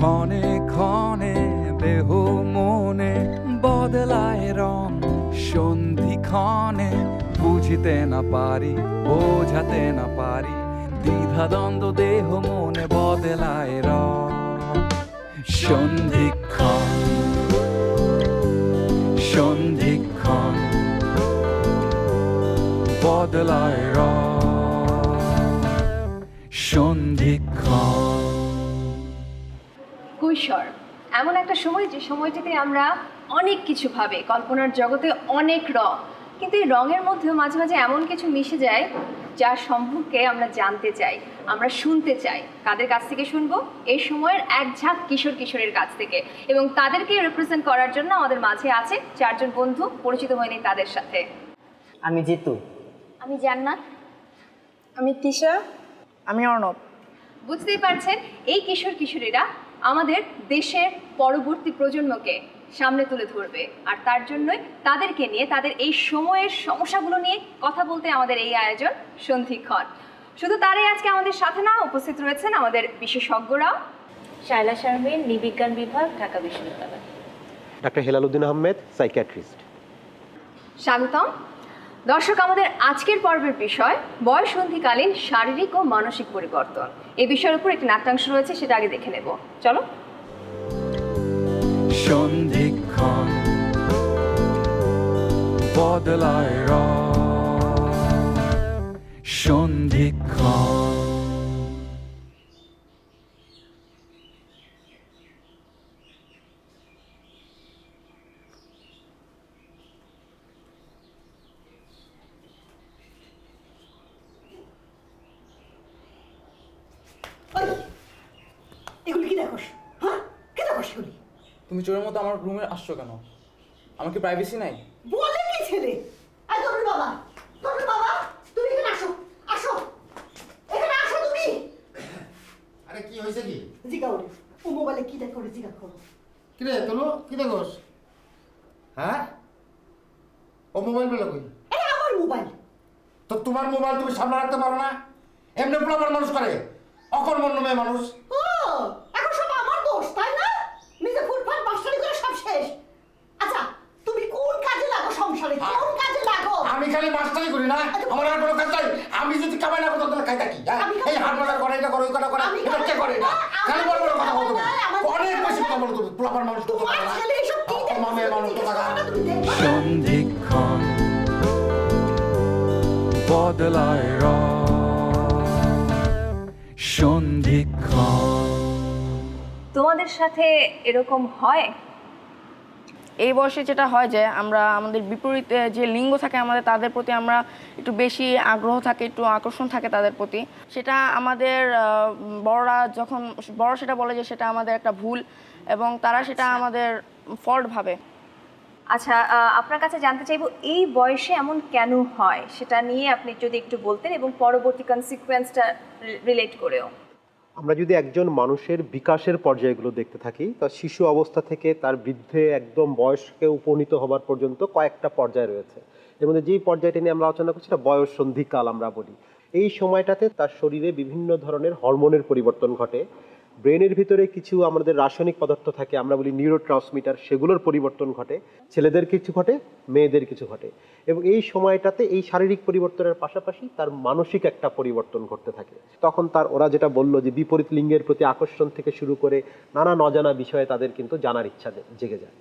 ক্ষণে ক্ষণে দেহ মনে বদলায় রং, সন্ধি ক্ষণে বুঝিতে না পারি, বোঝাতে না পারি, দ্বিধা দ্বন্দ্ব দেহ মনে বদলায় রং। সন্ধিক্ষণ সন্ধিক্ষণ বদলায় রং। সন্ধিক্ষণ এমন একটা সময় যে সময়টিতে আমরা অনেক কিছু ভাবে কল্পনার জগতে অনেক রং। কিন্তু এই রঙের মধ্যেও মাঝে মাঝে এমন কিছু মিশে যায় যার সম্পর্কে আমরা জানতে চাই আমরা শুনতে চাই। কাদের কাছ থেকে শুনব? এই সময়ের এক ঝাঁক কিশোর কিশোরের কাছ থেকে। এবং তাদেরকে রিপ্রেজেন্ট করার জন্য আমাদের মাঝে আছে চারজন বন্ধু পরিচিত হয়নি তাদের সাথে। আমি জিতু। আমি জান্নাত। আমি তিশা আমি অর্ণব। বুঝতেই পারছেন এই কিশোর কিশোরীরা আমাদের দেশের পরবর্তী প্রজন্মকে সামনে তুলে ধরবে। আর তার জন্যই তাদেরকে নিয়ে তাদের এই সময়ের সমস্যাগুলো নিয়ে কথা বলতে আমাদের এই আয়োজন সন্ধিক্ষণ। শুধু তারাই আজকে আমাদের সাথে না উপস্থিত রয়েছেন আমাদের বিশেষজ্ঞরাও শায়লা শারমিন নিবিজ্ঞান বিভাগ ঢাকা বিশ্ববিদ্যালয়। Doctor Helaluddin Ahmed psychiatrist. স্বাগতম। দর্শক, আমাদের আজকের পর্বের বিষয়, বয়সন্ধিকালীন শারীরিক ও মানসিক পরিবর্তন। এই বিষয়ের উপর একটি নাট্যাংশ রয়েছে, সেটা আগে দেখে নেব। চলো। সন্ধিক্ষণ সন্ধিক্ষণ ওই, এগুলি কি দেখোস হ্যাঁ কি দেখোস এগুলি তুমি চোরের মতো আমার রুমে আসছো কেন? আমার কি প্রাইভেসি নাই? বলে কি ছেলে? আই তোর বাবা তোর বাবা তুমি এখানে আসো আসো। এখানে আসো তুমি। আরে কি হয়েছে কি? জিগা ওরে ও মোবাইলে কি দেখো রে জিগা করো। কি রে তোলো কি দেখোস? হ্যাঁ? ও মোবাইল পেল কই? এটা আমার মোবাইল তো তোমার মোবাইল তুমি সামনে রাখতে পারো না? এমনি পোলাপান মানুষ করে অকর্মণ্য মেয়ে মানুষ ও এখন সব আমার দোষ তাই না নিজে ফুটফাট বাস্তারি করে সব শেষ আচ্ছা তুমি কোন কাজে লাগো সংসারে কোন কাজে লাগো আমি খালি মাস্টারি করি না? আমার আর কোনো কাজ নাই। আমি যদি কামাই না করতাম তাহলে খাই থাকি হ্যাঁ? এই হাট বাজার করে এটা করে ওই কটা করে। এটা কে করে না খালি বড় বড় কথা বলো তুমি আমার- অনেক বেশি কথা বলো তুমি পোলাপান মানুষ অকর্মা মেয়ে মানুষ তো সন্ধিক্ষণ বদলায় রং। সন্ধিক্ষণ। তোমাদের সাথে এরকম হয়? এই বয়সে যেটা হয় যে আমরা আমাদের বিপরীতে যে লিঙ্গ থাকে আমাদের তাদের প্রতি আমরা একটু বেশি আগ্রহ থাকে একটু আকর্ষণ থাকে তাদের প্রতি। সেটা আমাদের বড়রা যখন বড় সেটা বলে যে সেটা আমাদের একটা ভুল এবং তারা সেটা আমাদের ফল্ট ভাবে। আচ্ছা আপনার কাছে জানতে চাইব এই বয়সে এমন কেন হয়? সেটা নিয়ে আপনি যদি একটু বলতেন এবং পরবর্তী কনসিকুয়েন্সটা রিলেট করেও। আমরা যদি একজন মানুষের বিকাশের পর্যায়গুলো দেখতে থাকি, তা শিশু অবস্থা থেকে তার বৃদ্ধে একদম বয়সকে উপনীত হবার পর্যন্ত কয়েকটা পর্যায় রয়েছে। এর মধ্যে যেই পর্যায়টা নিয়ে আমরা আলোচনা করছি সেটা বয়স সন্ধিকাল আমরা বলি। এই সময়টাতে তার শরীরে বিভিন্ন ধরনের হরমোনের পরিবর্তন ঘটে। ব্রেনের ভিতরে কিছু আমাদের রাসায়নিক পদার্থ থাকে, আমরা বলি নিউরো ট্রান্সমিটার সেগুলোর পরিবর্তন ঘটে, ছেলেদের কিছু ঘটে, মেয়েদের কিছু ঘটে। এবং এই সময়টাতে এই শারীরিক পরিবর্তনের পাশাপাশি তার মানসিক একটা পরিবর্তন ঘটতে থাকে। তখন তার ওরা যেটা বলল যে বিপরীত লিঙ্গের প্রতি আকর্ষণ থেকে শুরু করে নানা নজানা বিষয়ে তাদের কিন্তু জানার ইচ্ছা জেগে যায়।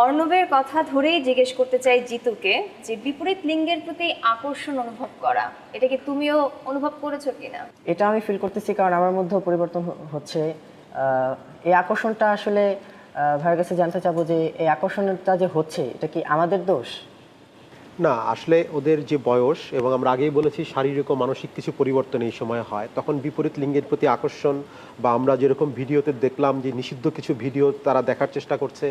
অর্ণবের কথা ধরেই জিজ্ঞেস করতে চাই জিতুকে যে বিপরীত লিঙ্গের প্রতি আকর্ষণ অনুভব করা, এটা কি তুমিও অনুভব করেছ কিনা? এটা আমি ফিল করতেছি কারণ আমার মধ্যেও পরিবর্তন হচ্ছে। এই আকর্ষণটা আসলে ভাইয়ের কাছে জানতে চাবো যে এই আকর্ষণটা যে হচ্ছে, এটা কি আমাদের দোষ? না, আসলে ওদের যে বয়স এবং আমরা আগেই বলেছি শারীরিক ও মানসিক কিছু পরিবর্তন এই সময় হয়, তখন বিপরীত লিঙ্গের প্রতি আকর্ষণ বা আমরা যেরকম ভিডিওতে দেখলাম যে নিষিদ্ধ কিছু ভিডিও তারা দেখার চেষ্টা করছে,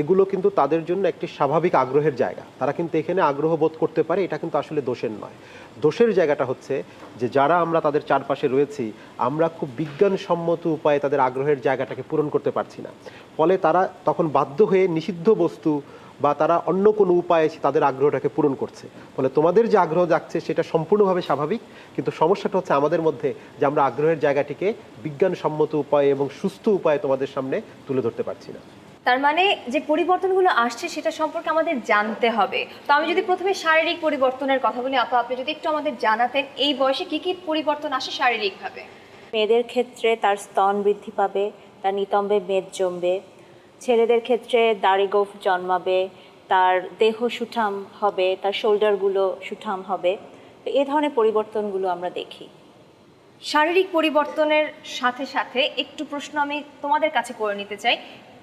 এগুলো কিন্তু তাদের জন্য একটি স্বাভাবিক আগ্রহের জায়গা। তারা কিন্তু এখানে আগ্রহ বোধ করতে পারে, এটা কিন্তু আসলে দোষের নয়। দোষের জায়গাটা হচ্ছে যে যারা আমরা তাদের চারপাশে রয়েছি, আমরা খুব বিজ্ঞানসম্মত উপায়ে তাদের আগ্রহের জায়গাটাকে পূরণ করতে পারছি না। ফলে তারা তখন বাধ্য হয়ে নিষিদ্ধ বস্তু বা তারা অন্য কোনো উপায়ে তাদের আগ্রহটাকে পূরণ করছে। ফলে তোমাদের যে আগ্রহ যাচ্ছে সেটা সম্পূর্ণভাবে স্বাভাবিক কিন্তু সমস্যাটা হচ্ছে আমাদের মধ্যে যে আমরা আগ্রহের জায়গাটিকে বিজ্ঞানসম্মত উপায়ে এবং সুস্থ উপায়ে তোমাদের সামনে তুলে ধরতে পারছি না। তার মানে যে পরিবর্তনগুলো আসছে সেটা সম্পর্কে আমাদের জানতে হবে। তো আমি যদি প্রথমে শারীরিক পরিবর্তনের কথা বলি আপা আপনি যদি একটু আমাদের জানাতেন এই বয়সে কি কি পরিবর্তন আসে শারীরিকভাবে? মেয়েদের ক্ষেত্রে তার স্তন বৃদ্ধি পাবে তার নিতম্বে মেদ জমবে ছেলেদের ক্ষেত্রে দাড়ি গোফ জন্মাবে, তার দেহ সুঠাম হবে, তার শোল্ডারগুলো সুঠাম হবে। তো এ ধরনের পরিবর্তনগুলো আমরা দেখি। শারীরিক পরিবর্তনের সাথে সাথে একটু প্রশ্ন আমি তোমাদের কাছে করে নিতে চাই।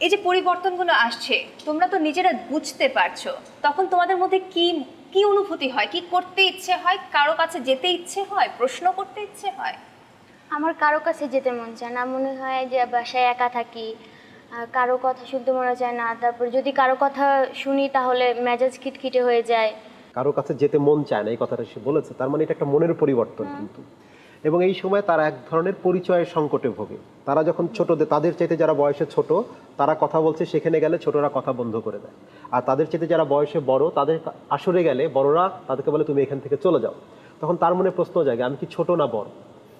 এই যে পরিবর্তনগুলো আসছে, তোমরা তো নিজেরা বুঝতে পারছ, তখন তোমাদের মধ্যে কি কি অনুভূতি হয়? কি করতে ইচ্ছে হয়? কারও কাছে যেতে ইচ্ছে হয়? প্রশ্ন করতে ইচ্ছে হয়? আমার কারও কাছে যেতে মন চায় না। মনে হয় যে বাসায় একা থাকি কারও কথা শুনতে মনে চায় না তারপর যদি কারও কথা শুনি তাহলে মেজাজ খিটখিটে হয়ে যায়। কারও কাছে যেতে মন চায় না এই কথাটা সে বলেছে তার মানে এটা একটা মনের পরিবর্তন কিন্তু। এবং এই সময় তারা এক ধরনের পরিচয়ের সংকটে ভোগে। তারা যখন ছোটদের তাদের চাইতে যারা বয়সে ছোট তারা কথা বলছে সেখানে গেলে ছোটরা কথা বন্ধ করে দেয়। আর তাদের চাইতে যারা বয়সে বড় তাদের আসরে গেলে বড়রা তাদেরকে বলে তুমি এখান থেকে চলে যাও। তখন তার মনে প্রশ্ন জাগে আমি কি ছোট না বড়?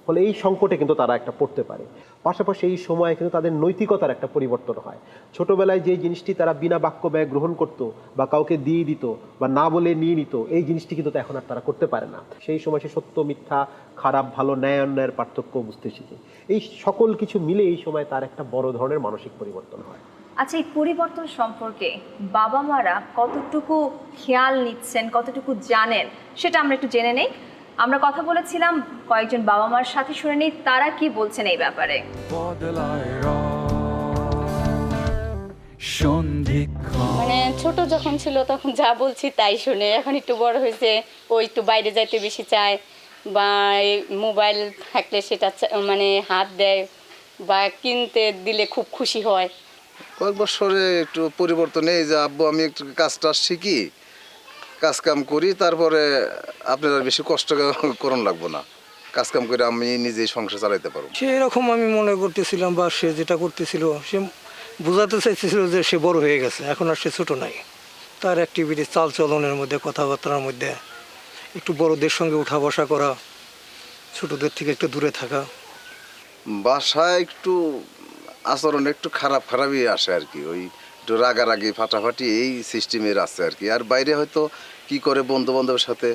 ফলে এই সংকটে কিন্তু তারা একটা পড়তে পারে। পাশাপাশি এই সময়ে কিন্তু তাদের নৈতিকতার একটা পরিবর্তন হয়। ছোটবেলায় যে জিনিসটি তারা বিনা বাক্য ব্যয় গ্রহণ করতো বা কাউকে দিয়ে দিত বা না বলে নিয়ে নিত, এই জিনিসটি কিন্তু এখন আর তারা করতে পারে না। সেই সময় সে সত্য, মিথ্যা, খারাপ, ভালো, ন্যায়, অন্যায়ের পার্থক্য বুঝতে শিখে। এই সকল কিছু মিলে এই সময় তার একটা বড় ধরনের মানসিক পরিবর্তন হয়। আচ্ছা এই পরিবর্তন সম্পর্কে বাবা মারা কতটুকু খেয়াল নিচ্ছেন, কতটুকু জানেন, সেটা আমরা একটু জেনে নেই। আমরা কথা বলেছিলাম কয়েকজন বাবা মার সাথে শুনে নিই তারা কি বলছেন এই ব্যাপারে? মানে ছোট যখন ছিল তখন যা বলছি তাই শুনে। এখন একটু বড় হয়েছে ও একটু বাইরে যাইতে বেশি চায় বা এই মোবাইল থাকলে সেটা চা- মানে হাত দেয় বা কিনতে দিলে খুব খুশি হয়। কয়েক বছরে একটু পরিবর্তন এই যে আব্বু আমি একটু কাজটা শিখি কাজ কাম করি তারপরে আপনার আর বেশি কষ্ট করণ লাগবো না। কাজ কাম করে আমি নিজেই সংসার চালাইতে পারব। সেরকম আমি মনে করতেছিলাম বা সে যেটা করতেছিল সে বোঝাতে চাইতেছিল যে সে বড় হয়ে গেছে এখন আর সে ছোট নাই। তার অ্যাক্টিভিটি চাল চলনের মধ্যে কথাবার্তার মধ্যে একটু বড়দের সঙ্গে উঠা বসা করা ছোটদের থেকে একটু দূরে থাকা। বাসায় একটু আচরণ একটু খারাপ খারাপই আসে আর কি। ওই একটু রাগারাগি ফাটাফাটি এই সিস্টেমের আছে আর কি। আর বাইরে হয়তো কি করে বন্ধু বান্ধবের সাথে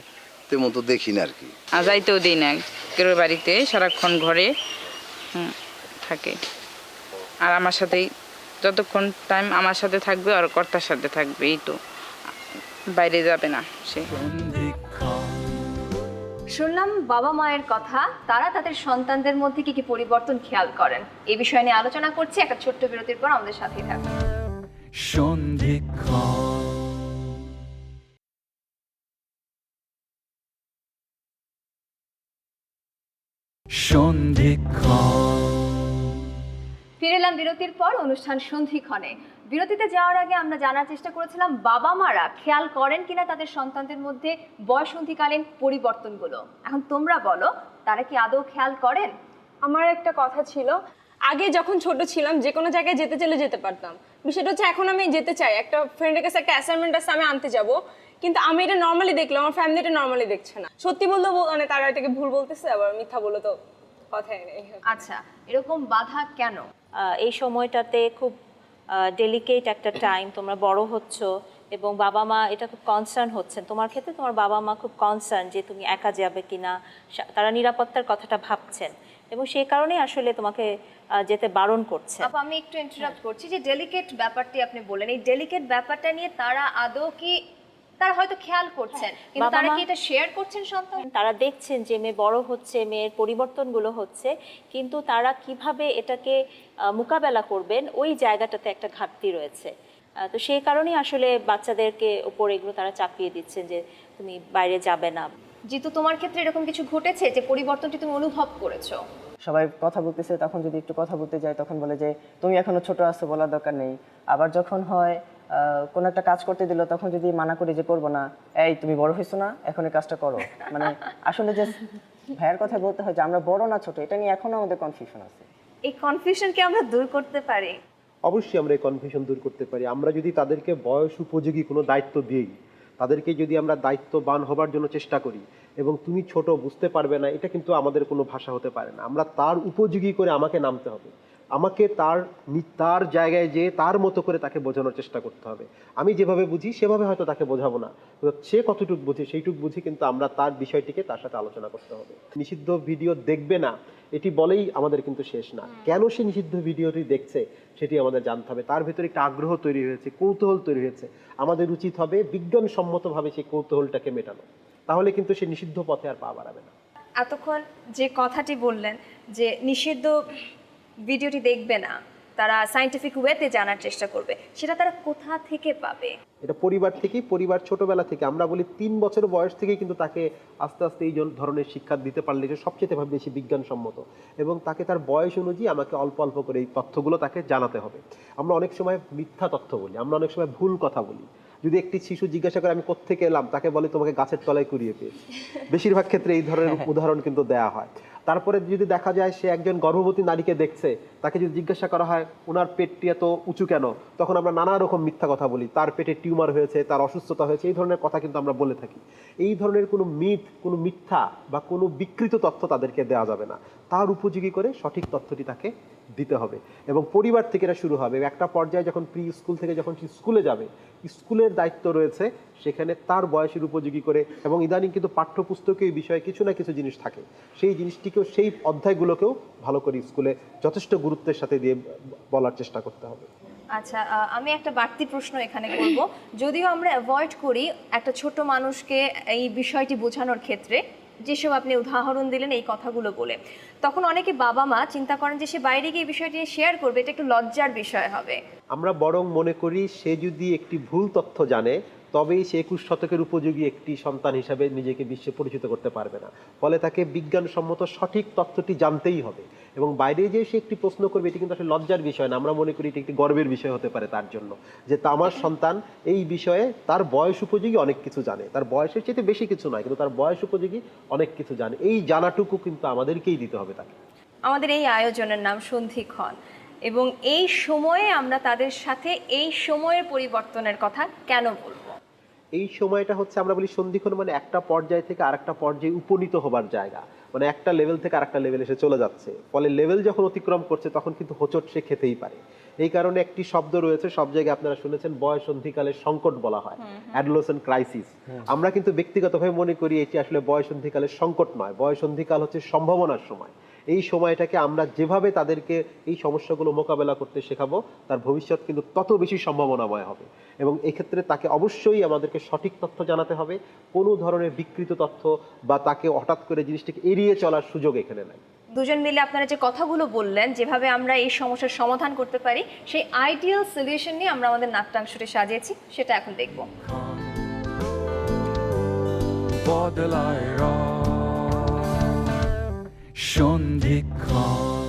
তেমন তো দেখি না আর কি। আর যাইতেও দিই না। কেউ বাড়িতে সারাক্ষণ ঘরে থাকে। আর আমার সাথেই যতক্ষণ টাইম আমার সাথে থাকবে আর কর্তার সাথে থাকবে এই তো। বাইরে যাবে না সে। শুনলাম বাবা মায়ের কথা তারা তাদের সন্তানদের মধ্যে কি কি পরিবর্তন খেয়াল করেন? এই বিষয় নিয়ে আলোচনা করছি একটা ছোট্ট বিরতির পর আমাদের সাথেই থাকুন। সন্ধিক্ষণ সন্ধিক্ষণ ফিরে এলাম বিরতির পর অনুষ্ঠান সন্ধিক্ষণে বিরতিতে যাওয়ার আগে আমরা জানার চেষ্টা করেছিলাম বাবা মারা খেয়াল করেন কিনা তাদের সন্তানদের মধ্যে বয়সন্ধিকালীন পরিবর্তনগুলো। এখন তোমরা বলো তারা কি আদৌ খেয়াল করেন? আমার একটা কথা ছিল আগে যখন ছোট ছিলাম যে কোনো জায়গায় যেতে চাইলে যেতে পারতাম। বিষয়টা হচ্ছে এখন আমি যেতে চাই। একটা ফ্রেন্ডের কাছে একটা অ্যাসাইনমেন্ট আছে আমি আনতে যাব। কিন্তু আমি এটা নর্মালি দেখলাম আমার ফ্যামিলি এটা নর্মালি দেখছে না। সত্যি বললেও বল- মানে তারা এটাকে ভুল বলতেছে আবার মিথ্যা বলে তো কথাই নেই। আচ্ছা এরকম বাধা কেন? আহ, এই সময়টাতে খুব ডেলিকেট একটা টাইম তোমরা বড় হচ্ছ এবং বাবা মা এটা খুব কনসার্ন হচ্ছেন। তোমার ক্ষেত্রে তোমার বাবা মা খুব কনসার্ন যে তুমি একা যাবে কিনা তারা নিরাপত্তার কথাটা ভাবছেন। এবং সেই কারণেই আসলে তোমাকে যেতে বারণ করছে। আপা আমি একটু ইন্টারাপ্ট করছি যে ডেলিকেট ব্যাপারটি আপনি বলেন এই ডেলিকেট ব্যাপারটা নিয়ে তারা আদৌ কি তারা হয়তো খেয়াল করছেন কিন্তু তারা কি এটা শেয়ার করছেন সন্তান? তারা দেখছেন যে মেয়ে বড় হচ্ছে মেয়ের পরিবর্তনগুলো হচ্ছে কিন্তু তারা কীভাবে এটাকে মোকাবেলা করবেন ওই জায়গাটাতে একটা ঘাটতি রয়েছে। তো সেই কারণেই আসলে বাচ্চাদেরকে ওপর এগুলো তারা চাপিয়ে দিচ্ছেন যে তুমি বাইরে যাবে না। জিতু তোমার ক্ষেত্রে এরকম কিছু ঘটেছে যে পরিবর্তনটি তুমি অনুভব করেছ? সবাই কথা বলতেছে তখন যদি একটু কথা বলতে যাই তখন বলে যে তুমি এখনও ছোট আছো বলার দরকার নেই। আবার যখন হয় কোনো একটা কাজ করতে দিল তখন যদি মানা করি যে করব না। এই তুমি বড় হয়েছো না এখন এই কাজটা করো। মানে আসলে যে ভাইয়ের কথা বলতে হয় যে আমরা বড় না ছোট এটা নিয়ে এখনও আমাদের কনফিউশন আছে। এই কনফিউশনকে আমরা দূর করতে পারি? অবশ্যই আমরা এই কনফিউশন দূর করতে পারি। আমরা যদি তাদেরকে বয়স উপযোগী কোনো দায়িত্ব দিই তাদেরকে যদি আমরা দায়িত্ববান হবার জন্য চেষ্টা করি এবং তুমি ছোট বুঝতে পারবে না, এটা কিন্তু আমাদের কোনো ভাষা হতে পারে না। আমরা তার উপযোগী করে আমাকে নামতে হবে। আমাকে তার তার জায়গায় যেয়ে তার মতো করে তাকে বোঝানোর চেষ্টা করতে হবে। আমি যেভাবে বুঝি সেভাবে হয়তো তাকে বোঝাবো না। সে কতটুকু বুঝে সেইটুকু বুঝি কিন্তু আমরা তার বিষয়টিকে তার সাথে আলোচনা করতে হবে। নিষিদ্ধ ভিডিও দেখবে না এটি বলেই আমাদের কিন্তু শেষ না। কেন সে নিষিদ্ধ ভিডিওটি দেখছে সেটি আমাদের জানতে হবে। তার ভেতরে একটা আগ্রহ তৈরি হয়েছে কৌতূহল তৈরি হয়েছে। আমাদের উচিত হবে বিজ্ঞানসম্মতভাবে সেই কৌতূহলটাকে মেটানো। তাহলে কিন্তু সে নিষিদ্ধ পথে আর পা বাড়াবে না। এতক্ষণ যে কথাটি বললেন যে নিষিদ্ধ ভিডিওটি দেখবে না তারা সাইন্টিফিক ওয়েতে জানার চেষ্টা করবে সেটা তারা কোথা থেকে পাবে? এটা পরিবার থেকেই পরিবার ছোটবেলা থেকে আমরা বলি তিন বছর বয়স থেকেই কিন্তু তাকে আস্তে আস্তে এই ধরনের শিক্ষা দিতে পারলে যে সবচেয়ে ভাবে বেশি বিজ্ঞানসম্মত। এবং তাকে তার বয়স অনুযায়ী আমাকে অল্প অল্প করে এই তথ্যগুলো তাকে জানাতে হবে। আমরা অনেক সময় মিথ্যা তথ্য বলি আমরা অনেক সময় ভুল কথা বলি। যদি একটি শিশু জিজ্ঞাসা করে আমি কোত্থেকে এলাম? তাকে বলে তোমাকে গাছের তলায় কুড়িয়ে পেয়েছি। বেশিরভাগ ক্ষেত্রে এই ধরনের উদাহরণ কিন্তু দেয়া হয়। তারপরে যদি দেখা যায় সে একজন গর্ভবতী নারীকে দেখছে, তাকে যদি জিজ্ঞাসা করা হয় ওনার পেটটি এত উঁচু কেন? তখন আমরা নানা রকম মিথ্যা কথা বলি। তার পেটে টিউমার হয়েছে, তার অসুস্থতা হয়েছে, এই ধরনের কথা কিন্তু আমরা বলে থাকি। এই ধরনের কোনো মিথ, কোনো মিথ্যা বা কোনো বিকৃত তথ্য তাদেরকে দেওয়া যাবে না। তার উপযোগী করে সঠিক তথ্যটি তাকে দিতে হবে। এবং পরিবার থেকে এটা শুরু হবে। একটা পর্যায়ে যখন প্রি স্কুল থেকে যখন সে স্কুলে যাবে, স্কুলের দায়িত্ব রয়েছে সেখানে তার বয়সের উপযোগী করে এবং ইদানিং কিন্তু পাঠ্যপুস্তকে এই বিষয়ে কিছু না কিছু জিনিস থাকে। সেই জিনিসটিকেও, সেই অধ্যায়গুলোকেও ভালো করে স্কুলে যথেষ্ট গুরুত্বের সাথে দিয়ে বলার চেষ্টা করতে হবে। আচ্ছা আমি একটা বাড়তি প্রশ্ন এখানে করব। যদিও আমরা অ্যাভয়েড করি একটা ছোট মানুষকে এই বিষয়টি বোঝানোর ক্ষেত্রে যেসব আপনি উদাহরণ দিলেন, এই কথাগুলো বলে। তখন অনেকে বাবা মা চিন্তা করেন যে, সে বাইরে গিয়ে বিষয়টি শেয়ার করবে, এটা একটু লজ্জার বিষয় হবে। আমরা বরং মনে করি, সে যদি একটি ভুল তথ্য জানে তবেই সে একুশ শতকের উপযোগী একটি সন্তান হিসাবে নিজেকে বিশ্বে পরিচিত করতে পারবে না। ফলে তাকে বিজ্ঞানসম্মত সঠিক তথ্যটি জানতেই হবে এবং বাইরে যে সে একটি প্রশ্ন করবে, এটি কিন্তু আসলে লজ্জার বিষয় না। আমরা মনে করি এটি একটি গর্বের বিষয় হতে পারে তার জন্য যে আমার সন্তান এই বিষয়ে তার বয়স উপযোগী অনেক কিছু জানে। তার বয়সের চেয়ে বেশি কিছু নয়, কিন্তু তার বয়স উপযোগী অনেক কিছু জানে। এই জানাটুকু কিন্তু আমাদেরকেই দিতে হবে তাকে। আমাদের এই আয়োজনের নাম সন্ধিক্ষণ এবং এই সময়ে আমরা তাদের সাথে এই সময়ের পরিবর্তনের কথা কেন বলব? এই সময়টা হচ্ছে আমরা বলি সন্ধিক্ষণ মানে একটা পর্যায় থেকে আরেকটা পর্যায়ে উপনীত হবার জায়গা। মানে একটা লেভেল থেকে আরেকটা লেভেল এসে চলে যাচ্ছে। ফলে লেভেল যখন অতিক্রম করছে তখন কিন্তু হোঁচট সে খেতেই পারে। এই কারণে একটি শব্দ রয়েছে সব জায়গায় আপনারা শুনেছেন বয়স সন্ধিকালের সংকট বলা হয়। অ্যাডলোসেন্ট ক্রাইসিস আমরা কিন্তু ব্যক্তিগতভাবে মনে করি এটি আসলে বয়স সন্ধিকালের সংকট নয়। বয়স সন্ধিকাল হচ্ছে সম্ভাবনার সময়। এই সময়টাকে আমরা যেভাবে তাদেরকে এই সমস্যাগুলো মোকাবেলা করতে শেখাবো তার ভবিষ্যৎ কিন্তু তত বেশি সম্ভাবনাময় হবে। এবং এক্ষেত্রে তাকে অবশ্যই আমাদেরকে সঠিক তথ্য জানাতে হবে কোনো ধরনের বিকৃত তথ্য বা তাকে হঠাৎ করে জিনিসটাকে এড়িয়ে চলার সুযোগ এখানে নাই। দুজন মিলে আপনারা যে কথাগুলো বললেন যেভাবে আমরা এই সমস্যার সমাধান করতে পারি সেই আইডিয়াল সলিউশন নিয়ে আমরা আমাদের নাট্যাংশটি সাজিয়েছি সেটা এখন দেখব। বদলায় সন্ধিক্ষণ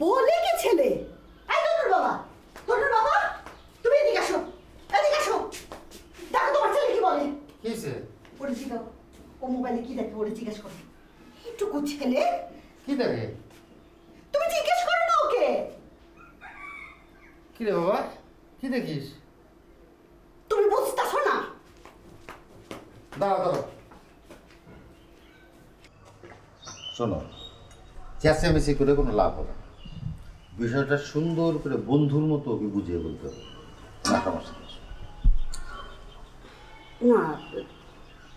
বলে কি ছেলে এই তনুর বাবা তনুর বাবা তুমি এদিকে আসো এদিকে আসো দেখো তোমার ছেলে কি বলে কি হয়েছে ওরে জিজ্ঞাসা ও মোবাইলে কি দেখে ওরে জিজ্ঞেস করো এইটুকু ছেলে কি দেখে তুমি জিজ্ঞেস করো না ওকে কি রে বাবা কি দেখিস তুমি বুঝতেছো না দাঁড়া দাঁড়া শোনো চেঁচামেচি করে কোনো লাভ হবে না। বিষয়টা সুন্দর করে বন্ধুর মতো ওকে বুঝিয়ে বলতে হবে। না আমার সাথে না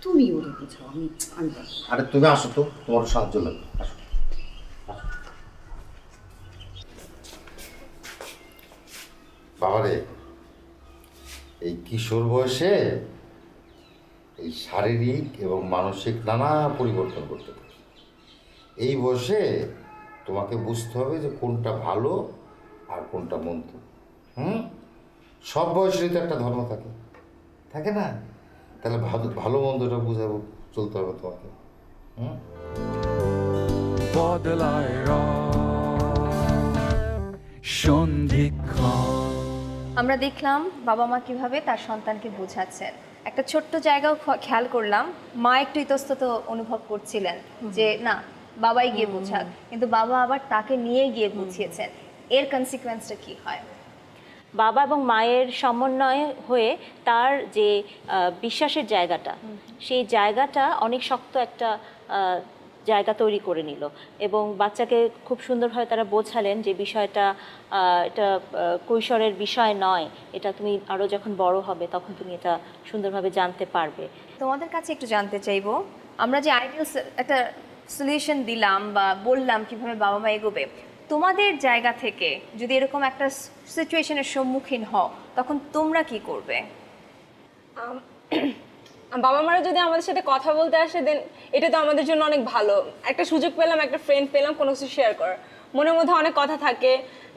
তুমি ওরে বুঝাও আমি আমি আরে তুমি আসো তো তোমার সাহায্য লাগবে। আসো। আসো। বাবারে এই কিশোর বয়সে এই শারীরিক এবং মানসিক নানা পরিবর্তন করতে পারে। এই বসে তোমাকে বুঝতে হবে যে কোনটা ভালো আর কোনটা মন্দ। হুম? সব বয়সেরই তো একটা ধর্ম থাকে। থাকে না? তাহলে ভালো ভালো মন্দটা বুঝাবো চলতে হবে তোমাকে। হুম? বদলায় আমরা দেখলাম বাবা মা কীভাবে তার সন্তানকে বোঝাচ্ছেন। একটা ছোট্ট জায়গাও খেয়াল করলাম মা একটু ইতস্তত অনুভব করছিলেন যে না বাবাই গিয়ে বোঝাক। কিন্তু বাবা আবার তাকে নিয়ে গিয়ে বুঝিয়েছেন। এর কনসিকোয়েন্সটা কি হয়? বাবা এবং মায়ের সমন্বয় হয়ে তার যে বিশ্বাসের জায়গাটা সেই জায়গাটা অনেক শক্ত একটা জায়গা তৈরি করে নিল। এবং বাচ্চাকে খুব সুন্দরভাবে তারা বোঝালেন যে বিষয়টা এটা কৈশোরের বিষয় নয়। এটা তুমি আরও যখন বড় হবে তখন তুমি এটা সুন্দরভাবে জানতে পারবে। তোমাদের কাছে একটু জানতে চাইব আমরা যে আইডিয়াল একটা সলিউশন দিলাম বা বললাম কীভাবে বাবা মা এগোবে, তোমাদের জায়গা থেকে যদি এরকম একটা সিচুয়েশনের সম্মুখীন হও, তখন তোমরা কি করবে? বাবা মারা যদি আমাদের সাথে কথা বলতে আসে দেন এটা তো আমাদের জন্য অনেক ভালো। একটা সুযোগ পেলাম, একটা ফ্রেন্ড পেলাম, কোনো কিছু শেয়ার করার। মনের মধ্যে অনেক কথা থাকে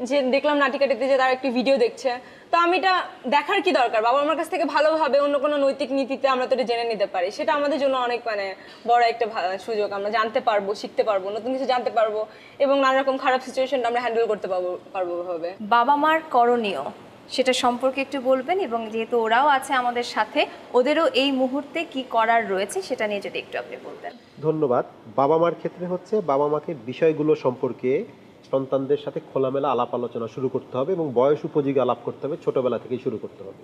যে দেখলাম নাটিকাটিতে যে তারা একটি ভিডিও দেখছে। তো আমি এটা দেখার কি দরকার? বাবা মার কাছ থেকে ভালোভাবে অন্য কোনো নৈতিক নীতিতে আমরা তো এটা জেনে নিতে পারি। সেটা আমাদের জন্য অনেক মানে বড় একটা সুযোগ। আমরা জানতে পারব শিখতে পারব নতুন কিছু জানতে পারব এবং নানা রকম খারাপ সিচুয়েশনটা আমরা হ্যান্ডেল করতে পারব পারব ভাবে। বাবা মার করণীয় সেটা সম্পর্কে একটু বলবেন এবং যেহেতু ওরাও আছে আমাদের সাথে ওদেরও এই মুহূর্তে কি করার রয়েছে সেটা নিয়ে যদি একটু আপনি বলতেন। ধন্যবাদ। বাবা মার ক্ষেত্রে হচ্ছে বাবা মাকে বিষয়গুলো সম্পর্কে সন্তানদের সাথে খোলামেলা আলাপ আলোচনা শুরু করতে হবে এবং বয়স উপযোগী আলাপ করতে হবে, ছোটবেলা থেকেই শুরু করতে হবে।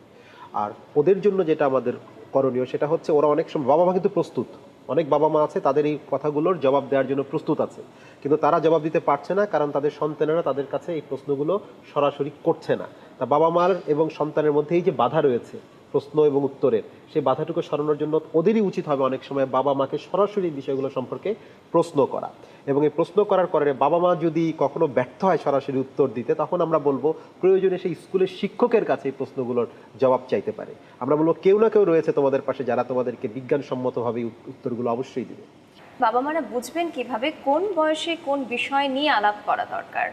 আর ওদের জন্য যেটা আমাদের করণীয় সেটা হচ্ছে ওরা অনেক সময় বাবা মা কিন্তু প্রস্তুত। অনেক বাবা মা আছে, তাদের এই কথাগুলোর জবাব দেওয়ার জন্য প্রস্তুত আছে। কিন্তু তারা জবাব দিতে পারছে না, কারণ তাদের সন্তানেরা তাদের কাছে এই প্রশ্নগুলো সরাসরি করছে না। তা বাবা মার এবং সন্তানের মধ্যে এই যে বাধা রয়েছে প্রশ্ন এবং উত্তরের। সেই বাধাটুকু সরানোর জন্য ওদেরই উচিত হবে অনেক সময় বাবা মাকে সরাসরি বিষয়গুলো সম্পর্কে প্রশ্ন করা। এবং এই প্রশ্ন করার কারণে বাবা মা যদি কখনো ব্যর্থ হয় সরাসরি উত্তর দিতে, তখন আমরা বলব, প্রয়োজনে সেই স্কুলের শিক্ষকের কাছে এই প্রশ্নগুলোর জবাব চাইতে পারে। আমরা বলব, কেউ না কেউ রয়েছে তোমাদের পাশে যারা তোমাদেরকে বিজ্ঞানসম্মতভাবে উত্তরগুলো অবশ্যই দেবে। বাবা মারা বুঝবেন কীভাবে কোন বয়সে কোন বিষয় নিয়ে আলাপ করা দরকার।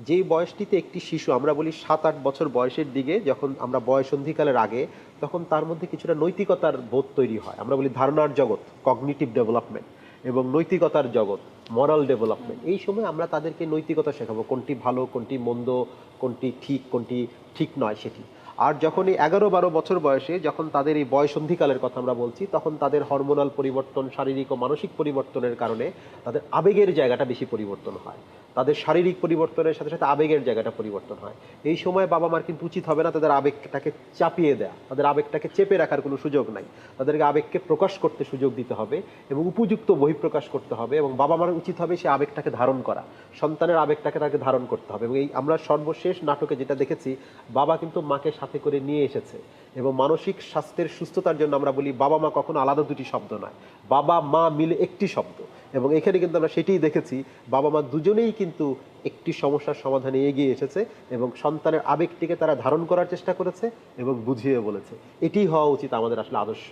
যেই বয়সটিতে একটি শিশু, আমরা বলি সাত, আট বছর বয়সের দিকে যখন আমরা বয়সন্ধিকালের আগে, তখন তার মধ্যে কিছুটা নৈতিকতার বোধ তৈরি হয়। আমরা বলি ধারণার জগৎ কগনিটিভ ডেভেলপমেন্ট এবং নৈতিকতার জগৎ মরাল ডেভেলপমেন্ট এই সময় আমরা তাদেরকে নৈতিকতা শেখাবো, কোনটি ভালো, কোনটি মন্দ, কোনটি ঠিক কোনটি ঠিক নয় সেটি। আর যখন এই এগারো, বারো বছর বয়সে যখন তাদের এই বয়সন্ধিকালের কথা আমরা বলছি, তখন তাদের হরমোনাল পরিবর্তন, শারীরিক ও মানসিক পরিবর্তনের কারণে তাদের আবেগের জায়গাটা বেশি পরিবর্তন হয়। তাদের শারীরিক পরিবর্তনের সাথে সাথে আবেগের জায়গাটা পরিবর্তন হয়। এই সময় বাবা মার কিন্তু উচিত হবে না তাদের আবেগটাকে চাপিয়ে দেয়া। তাদের আবেগটাকে চেপে রাখার কোনো সুযোগ নাই। তাদেরকে আবেগকে প্রকাশ করতে সুযোগ দিতে হবে এবং উপযুক্ত বহিঃপ্রকাশ করতে হবে এবং বাবা মার উচিত হবে সে আবেগটাকে ধারণ করা। সন্তানের আবেগটাকে তাকে ধারণ করতে হবে এবং এই আমরা সর্বশেষ নাটকে যেটা দেখেছি, বাবা কিন্তু মাকে সাথে করে নিয়ে এসেছে এবং মানসিক স্বাস্থ্যের সুস্থতার জন্য আমরা বলি, বাবা মা কখনো আলাদা দুটি শব্দ নয়। বাবা, মা মিলে একটি শব্দ। এবং এখানে কিন্তু আমরা সেটাই দেখেছি বাবা মা দুজনেই কিন্তু একটি সমস্যার সমাধানে এগিয়ে এসেছে এবং সন্তানের আবেগটিকে তারা ধারণ করার চেষ্টা করেছে এবং বুঝিয়ে বলেছে। এটি হওয়া উচিত আমাদের আসলে আদর্শ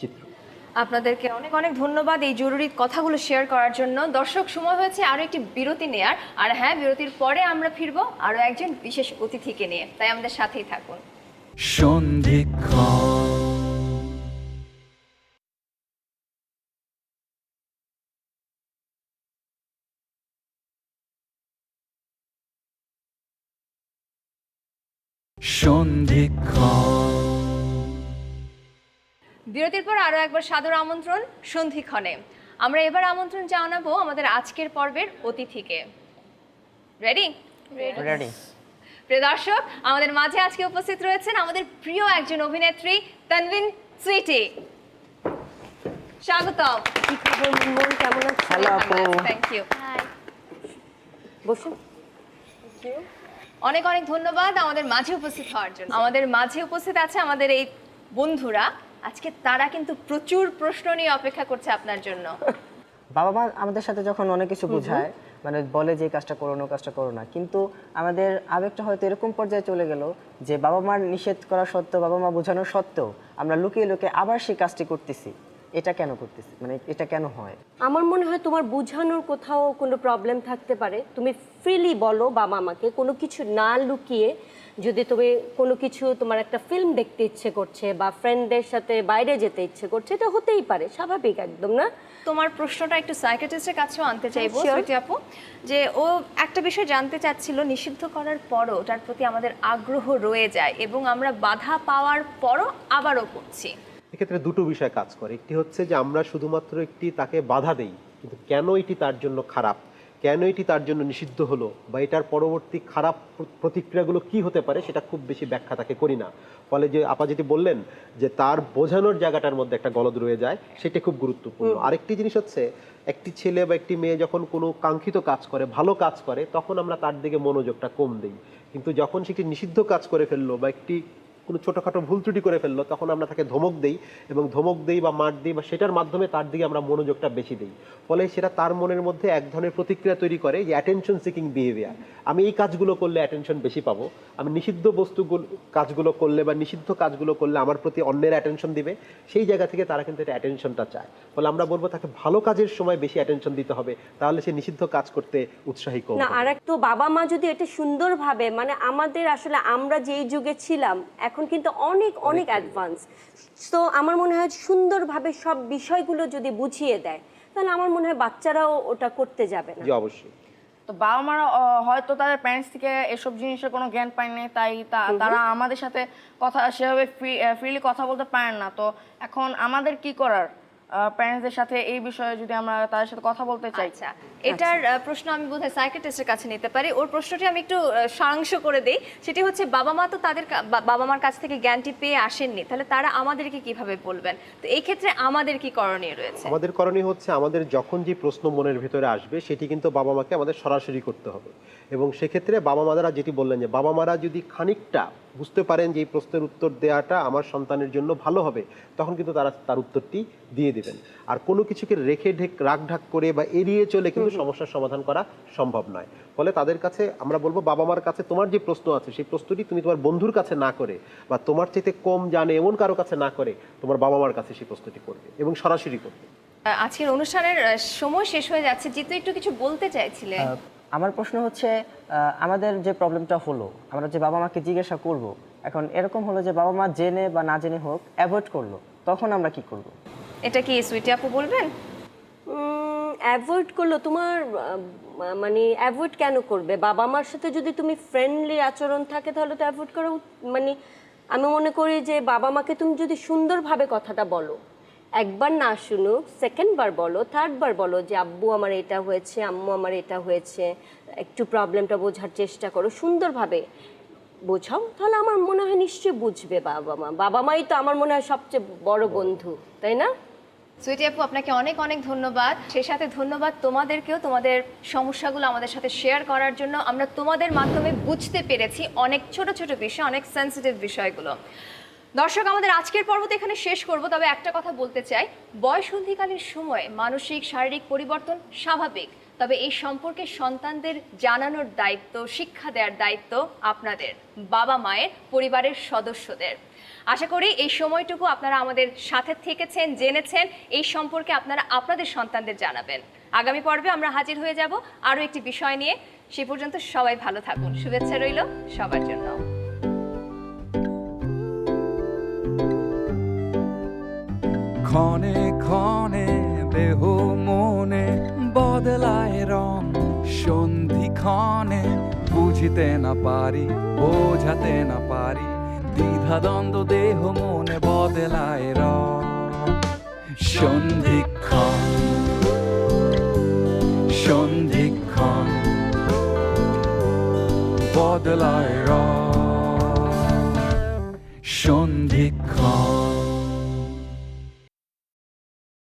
চিত্র। আপনাদেরকে অনেক অনেক ধন্যবাদ এই জরুরি কথাগুলো শেয়ার করার জন্য। দর্শক সময় হয়েছে আরও একটি বিরতি নেয়ার। আর হ্যাঁ বিরতির পরে আমরা ফিরবো আরও একজন বিশেষ অতিথিকে নিয়ে। তাই আমাদের সাথেই থাকুন। সন্ধিক্ষণ সন্ধিক্ষণ বিরতির পর আরও একবার সাদর আমন্ত্রণ সন্ধিক্ষণে আমরা এবার আমন্ত্রণ জানাব আমাদের আজকের পর্বের অতিথিকে। রেডি রেডি প্রিয় দর্শক আমাদের মাঝে আজকে উপস্থিত রয়েছেন আমাদের প্রিয় একজন অভিনেত্রী তানভিন সুইটি। স্বাগতম। কি খবর মন কেমন আছে হ্যালো আপু থ্যাংক ইউ বসুন অনেক অনেক ধন্যবাদ আমাদের মাঝে উপস্থিত হওয়ার জন্য। আমাদের মাঝে উপস্থিত আছে আমাদের এই বন্ধুরা। আজকে তারা কিন্তু প্রচুর প্রশ্ন নিয়ে অপেক্ষা করছে আপনার জন্য। বাবা মা আমাদের সাথে যখন অনেক কিছু বোঝায় মানে বলে যে কাজটা করো না কাজটা করো না কিন্তু আমাদের আবেগটা হয়তো এরকম পর্যায়ে চলে গেল যে বাবা মার নিষেধ করা সত্ত্বেও বাবা মা বোঝানো সত্ত্বেও আমরা লুকিয়ে লুকিয়ে আবার সেই কাজটি করতেছি। এটা কেন করতেছি? মানে এটা কেন হয়? আমার মনে হয় তোমার বোঝানোর কোথাও কোনো প্রবলেম থাকতে পারে। তুমি ফ্রিলি বলো বাবা মাকে কোনো কিছু না লুকিয়ে যদি তুমি কোনো কিছু তোমার একটা ফিল্ম দেখতে ইচ্ছে করছে বা ফ্রেন্ডদের সাথে বাইরে যেতে ইচ্ছে করছে এটা হতেই পারে স্বাভাবিক একদম না? তোমার প্রশ্নটা একটু সাইকেটিস্টের কাছেও আনতে চাইব sure. সুইটি আপু যে ও একটা বিষয় জানতে চাচ্ছিল নিষিদ্ধ করার পরও তার প্রতি আমাদের আগ্রহ রয়ে যায় এবং আমরা বাধা পাওয়ার পরও আবারও করছি। এক্ষেত্রে দুটো বিষয় কাজ করে। একটি হচ্ছে যে আমরা শুধুমাত্র একটি তাকে বাধা দেই কিন্তু কেন এটি তার জন্য খারাপ? কেন এটি তার জন্য নিষিদ্ধ হলো? বা এটার পরবর্তী খারাপ প্রতিক্রিয়াগুলো কি হতে পারে সেটা খুব বেশি ব্যাখ্যা তাকে করি না। ফলে যে আপা যেটি বললেন যে তার বোঝানোর জায়গাটার মধ্যে একটা গলদ রয়ে যায় সেটা খুব গুরুত্বপূর্ণ। আরেকটি জিনিস হচ্ছে একটি ছেলে বা একটি মেয়ে যখন কোনো কাঙ্ক্ষিত কাজ করে ভালো কাজ করে তখন আমরা তার দিকে মনোযোগটা কম দিই। কিন্তু যখন সে একটি নিষিদ্ধ কাজ করে ফেলল বা একটি কোনো ছোটোখাটো ভুল ত্রুটি করে ফেলল তখন আমরা তাকে ধমক দেই এবং ধমক দেই বা মার দিই বা সেটার মাধ্যমে তার দিকে আমরা মনোযোগটা বেশি দিই। ফলে সেটা তার মনের মধ্যে এক ধরনের প্রতিক্রিয়া তৈরি করে যে অ্যাটেনশন সিকিং বিহেভিয়ার আমি এই কাজগুলো করলে অ্যাটেনশন বেশি পাবো। আমি নিষিদ্ধ বস্তুগুলো কাজগুলো করলে বা নিষিদ্ধ কাজগুলো করলে আমার প্রতি অন্যের অ্যাটেনশন দিবে। সেই জায়গা থেকে তারা কিন্তু এটা অ্যাটেনশনটা চায়। ফলে আমরা বলব তাকে ভালো কাজের সময় বেশি অ্যাটেনশন দিতে হবে তাহলে সে নিষিদ্ধ কাজ করতে উৎসাহী কম না আর তো বাবা মা যদি এটা সুন্দরভাবে মানে আমাদের আসলে আমরা যেই যুগে ছিলাম এখন কিন্তু অনেক অনেক অ্যাডভান্স তো আমার মনে হয় সুন্দরভাবে সব বিষয়গুলো যদি বুঝিয়ে দেয় তাহলে আমার মনে হয় বাচ্চারাও ওটা করতে যাবে না। জি অবশ্যই। তো বাবা মারা হয়তো তাদের প্যারেন্টস থেকে এসব জিনিসের কোনো জ্ঞান পায়নি তাই তা- তারা আমাদের সাথে কথা সেভাবে ফ্রিলি কথা বলতে পারেন না। তো এখন আমাদের কি করার? প্যারেন্টসদের সাথে এই বিষয়ে যদি আমরা তাদের সাথে কথা বলতে চাই। আচ্ছা এটার প্রশ্ন আমি বোধহয় সাইকেটিস্টের কাছে নিতে পারি। ওর প্রশ্নটি আমি একটু সারাংশ করে দেই। সেটি হচ্ছে বাবা মা তো তাদের বাবা মার কাছ থেকে জ্ঞানটি পেয়ে আসেননি তাহলে তারা আমাদেরকে কীভাবে বলবেন? তো এই ক্ষেত্রে আমাদের কি করণীয় রয়েছে? আমাদের করণীয় হচ্ছে আমাদের যখন যে প্রশ্ন মনের ভিতরে আসবে সেটি কিন্তু বাবা মাকে আমাদের সরাসরি করতে হবে। এবং সেক্ষেত্রে বাবা মারা যেটি বললেন যে বাবা মারা যদি খানিকটা বুঝতে পারেন যে এই প্রশ্নের উত্তর দেওয়াটা আমার সন্তানের জন্য ভালো হবে তখন কিন্তু তারা তার উত্তরটি দিয়ে দেবেন। আর কোনো কিছুকে রেখে ঢেক রাগ ঢাক করে বা এড়িয়ে চলে কিন্তু সমস্যার সমাধান করা সম্ভব নয়। ফলে তাদের কাছে আমরা বলব বাবা মার কাছে তোমার যে প্রশ্ন আছে সেই প্রশ্নটি তুমি তোমার বন্ধুর কাছে না করে বা তোমার চাইতে কম জানে এমন কারও কাছে না করে তোমার বাবা মার কাছে সেই প্রশ্নটি করবে এবং সরাসরি করবে। আজকের অনুষ্ঠানের সময় শেষ হয়ে যাচ্ছে। জিতু একটু কিছু বলতে চাইছিলে আহ, আমার প্রশ্ন হচ্ছে আমাদের যে প্রবলেমটা হলো আমরা যে বাবা মাকে জিজ্ঞাসা করব এখন এরকম হলো যে বাবা মা জেনে বা না জেনে হোক অ্যাভয়েড করল তখন আমরা কি করব? এটা কি সুইটি আপু বলবেন? অ্যাভয়েড করল তোমার মানে অ্যাভয়েড কেন করবে? বাবা মার সাথে যদি তুমি ফ্রেন্ডলি আচরণ থাকে তাহলে তো অ্যাভয়েড করা মানে আমি মনে করি যে বাবা মাকে তুমি যদি সুন্দরভাবে কথাটা বলো একবার না শুনুক সেকেন্ড বার বলো থার্ড বার বলো যে, আব্বু, আমার এটা হয়েছে, আম্মু, আমার এটা হয়েছে, একটু প্রবলেমটা বোঝার চেষ্টা করো। সুন্দরভাবে বোঝাও, তাহলে আমার মনে হয় নিশ্চয়ই বুঝবে বাবা মা। বাবা মাই তো আমার মনে হয় সবচেয়ে বড় বন্ধু, তাই না? সুইটি আপু, আপনাকে অনেক অনেক ধন্যবাদ। সে সাথে ধন্যবাদ তোমাদেরকেও, তোমাদের সমস্যাগুলো আমাদের সাথে শেয়ার করার জন্য। আমরা তোমাদের মাধ্যমে বুঝতে পেরেছি অনেক ছোট ছোট বিষয়, অনেক সেন্সিটিভ বিষয়গুলো। দর্শক, আমাদের আজকের পর্ব তো এখানে শেষ করব, তবে একটা কথা বলতে চাই। বয়সন্ধিকালীন সময়ে মানসিক, শারীরিক পরিবর্তন স্বাভাবিক। তবে এই সম্পর্কে সন্তানদের জানানোর দায়িত্ব, শিক্ষা দেওয়ার দায়িত্ব আপনাদের, বাবা মায়ের, পরিবারের সদস্যদের। আশা করি এই সময়টুকু আপনারা আমাদের সাথে থেকেছেন, জেনেছেন। এই সম্পর্কে আপনারা আপনাদের সন্তানদের জানাবেন। আগামী পর্বে আমরা হাজির হয়ে যাব আরও একটি বিষয় নিয়ে। সে পর্যন্ত সবাই ভালো থাকুন, শুভেচ্ছা রইল সবার জন্য। ক্ষণে ক্ষণে দেহ মনে বদলায় রং। সন্ধিক্ষণে বুঝিতে না পারি, বোঝাতে না পারি দ্বিধাদ্বন্দ্ব দেহ মনে বদলায় রং। সন্ধিক্ষণ সন্ধিক্ষণ বদলায় রং। সন্ধিক্ষণ